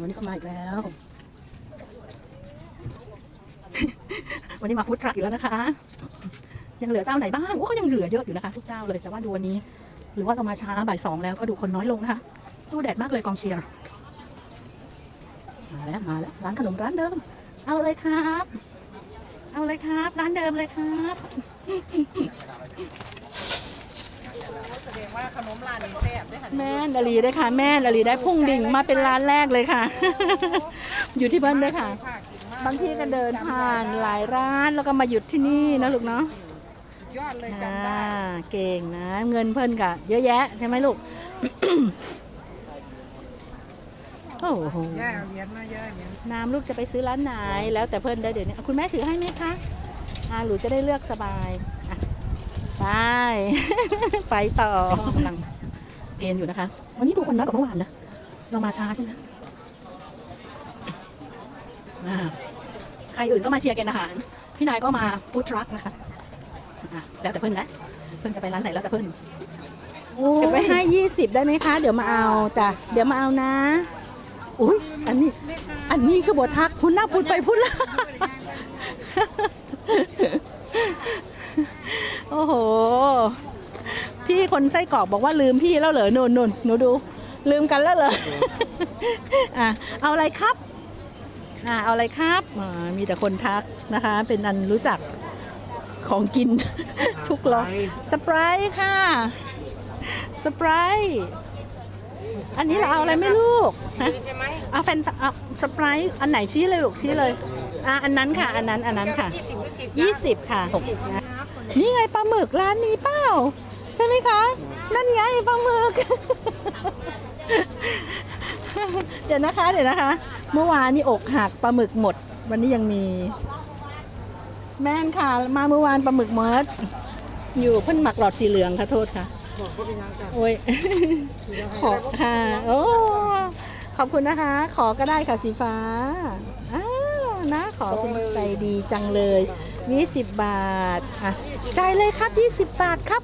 วันนี้ก็มาอีกแล้ว วันนี้มาฟู้ดทรัคอีกแล้วนะคะ ยังเหลือเจ้าไหนบ้างโอ้ก็ยังเหลือเยอะอยู่นะคะ ทุกเจ้าเลยแต่ว่าดูวันนี้ หรือว่าเรามาช้าบ่ายสองแล้วก็ดูคนน้อยลงนะคะ สู้แดดมากเลยกองเชียร์มาแล้วมาแล้วร้านขนมร้านเดิม เอาเลยครับ เอาเลยครับ ร้านเดิมเลยครับ แสดงว่าขนมร้านนี้แซ่บด้วยค่ะแม่นาลีได้ค่ะ แม่นาลีได้พุ่งดิ่งมาเป็นร้านแรกเลยค่ะ อยู่ที่เบิ้ลด้วยค่ะค่ะกินมากบางทีก็เดินผ่านหลายร้านแล้วก็มาหยุดที่นี่นะลูกเนาะยอดเลยอ่าจำได้เก่งนะ เงินเพิ่นกะเยอะแยะใช่ไหมลูก โอ้โห ย่าเอาเหรียญมาย่าเหรียญน้ำลูกจะไปซื้อร้านไหนแล้วแต่เพิ่นได้เดี๋ยวนี้อะคุณแม่ถือให้ไหมคะอ่าหนูจะได้เลือกสบายอะ ไป ไปต่อกำลังเกณฑ์อยู่นะคะ วันนี้ดูคนน้อยกว่าเมื่อวานนะ เรามาช้าใช่ไหมอ่าใครอื่นก็มาเชียร์เกณฑ์อาหาร พี่นายก็มาฟู้ดทรัคนะคะอะแล้วแต่เพื่อนนะ เพื่อนจะไปร้านไหนแล้วแต่เพื่อนเก็บไว้ให้ยี่สิบได้ไหมคะ เดี๋ยวมาเอาจ้ะ เดี๋ยวมาเอานะ อุ้ยอันนี้ อันนี้คือบททักพุ่นหน้าพุ่นไปพุ่นละ โอ้โห พี่คนไส้กรอกบอกว่าลืมพี่แล้วเหรอนุ่นนุ่นหนูดู ลืมกันแล้วเหรออะเอาอะไรครับอ่าเอาอะไรครับอ่ามีแต่คนทักนะคะ เป็นอันรู้จักของกิน ทุกล้อสไปร์ค่ะสไปร์อันนี้เราเอาอะไรไม่ลูกฮะใช่ไหมเอาแฟนเอาสไปร์อันไหนชี้เลยลูกชี้เลย อะอันนั้นค่ะ อันนั้นอันนั้นค่ะ ยี่สิบหรือสิบยี่สิบค่ะนะนี่ไงปลาหมึกร้านนี้เปล่าใช่ไหมคะ นั่นไงปลาหมึก เดี๋ยวนะคะ เดี๋ยวนะคะ เมื่อวานนี่อกหักปลาหมึกหมด วันนี้ยังมี แม่นค่ะ มาเมื่อวานปลาหมึกหมดอยู่เพิ่นหมักหลอดสีเหลืองค่ะโทษค่ะ บอกเขาเป็นยังไงโอ้ย ขอค่ะ โอ้ ขอบคุณนะคะ ขอก็ได้ค่ะสีฟ้าอ้าว นะ ขอคุณใจดีจังเลย 20 บาทอะจ่ายเลยครับ 20 บาทครับ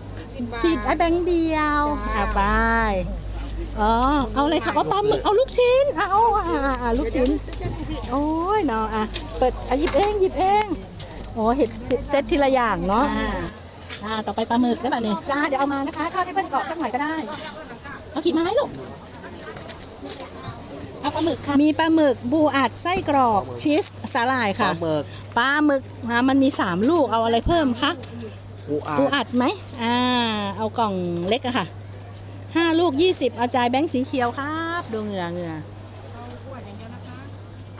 สิไอ้แบงค์เดียวอะไปอ๋อเอาเลยค่ะเอาปลาหมึกเอาลูกชิ้นอะเอาอะอะอะลูกชิ้น โอ้ยเนาะอะเปิดอะหยิบเองหยิบเองโอ้เห็ดเซตทีละอย่างเนาะอ่าต่อไปปลาหมึกได้ป่ะเนี่ยจ้าเดี๋ยวเอามานะคะทอดให้เพื่อนกรอบสักหน่อยก็ได้เอากี่ไม้ลูก เอาปลาหมึกค่ะ มีปลาหมึกบูอัดไส้กรอกชีสสาหร่ายปลาค่ะหมึกปลาหมึกนะมันมีสามลูกเอาอะไรเพิ่มคะปูอัปูดอัดไหมอ่าเอากล่องเล็กอะค่ะห้าลูกยี่สิบเอาจ่ายแบงค์สีเขียวครับ ดูเหงื่อเหงื่อ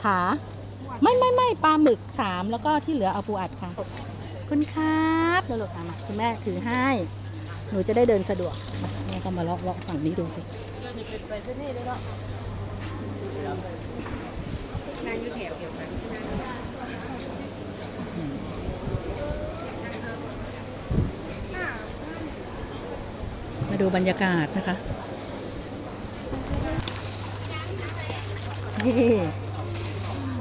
ขาไม่ไม่ไม่ปลาหมึกสามแล้วก็ที่เหลือเอาปูอัดค่ะขอบคุณครับแล้วลูกอะมาคุณแม่ถือให้ หนูจะได้เดินสะดวกมาแม่ก็มาเลาะเลาะฝั่งนี้ดูสิ นางอยู่แถวเดียวกัน มา ดูบรรยากาศนะคะเย่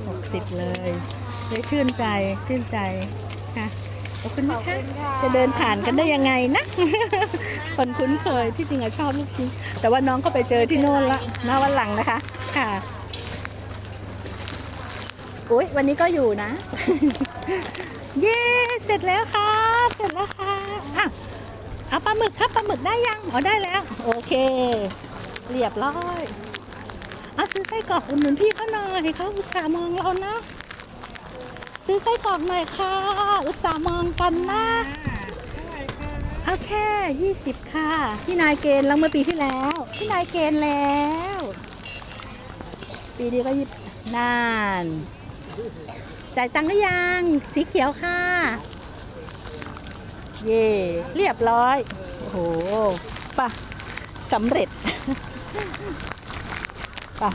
หกสิบเลยเฮ้ยชื่นใจชื่นใจค่ะขอบคุณนะคะจะเดินผ่านกันได้ยังไงนะ คนคุ้นเคยที่จริงอะชอบลูกชิ้น แต่ว่าน้องก็ไปเจอที่โน่นละหน้าวันหลังนะคะ ค่ะอุ้ยวันนี้ก็อยู่นะ เย้ เสร็จแล้วค่ะเสร็จแล้วค่ะอะ เอาปลาหมึกครับปลาหมึกได้ยังอ๋อได้แล้ว โอเค เรียบร้อยเอาซื้อไส้กรอกอุดหนุนพี่เขาหน่อยเขาอุตส่าห์มองเรานะ ซื้อไส้กรอกหน่อยค่ะ อุตส่าห์มองกันนะเอาแค่ยี่สิบค่ะพี่นายเกณฑ์แล้วเมื่อปีที่แล้วพี่นายเกณฑ์แล้ว ปีนี้ก็ยิบนานจ่ายตังค์หรือยังสีเขียวค่ะ เย่เรียบร้อย โอ้โหป่ะสำเร็จป่ะ